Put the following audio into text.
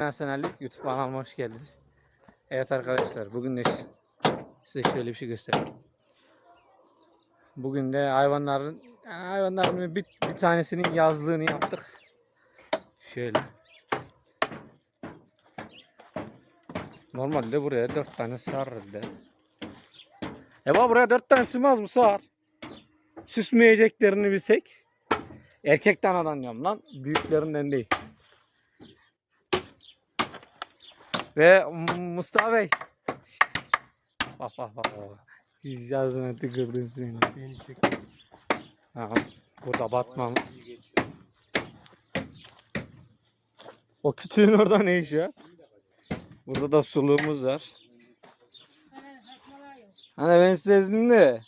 Nasyonelli YouTube kanalıma hoş geldiniz. Evet arkadaşlar bugün de size şöyle bir şey göstereyim. Bugün de hayvanların yani hayvanların bir, bir tanesinin yazlığını yaptık. Şöyle. Normalde buraya dört tane sığardı. E bak buraya dört tane sığmaz mı sığar? Süsmeyeceklerini bilsek. Erkek danadan diyorum lan. Büyüklerinden değil. Ve Mustafa Bey. Bak bak bak. Yazına tıkırdım seni. Beni çekti. Aha, burada batmamız. O kütüğün orada ne iş ya? Burada da suluğumuz var. Hani ben size dedim de.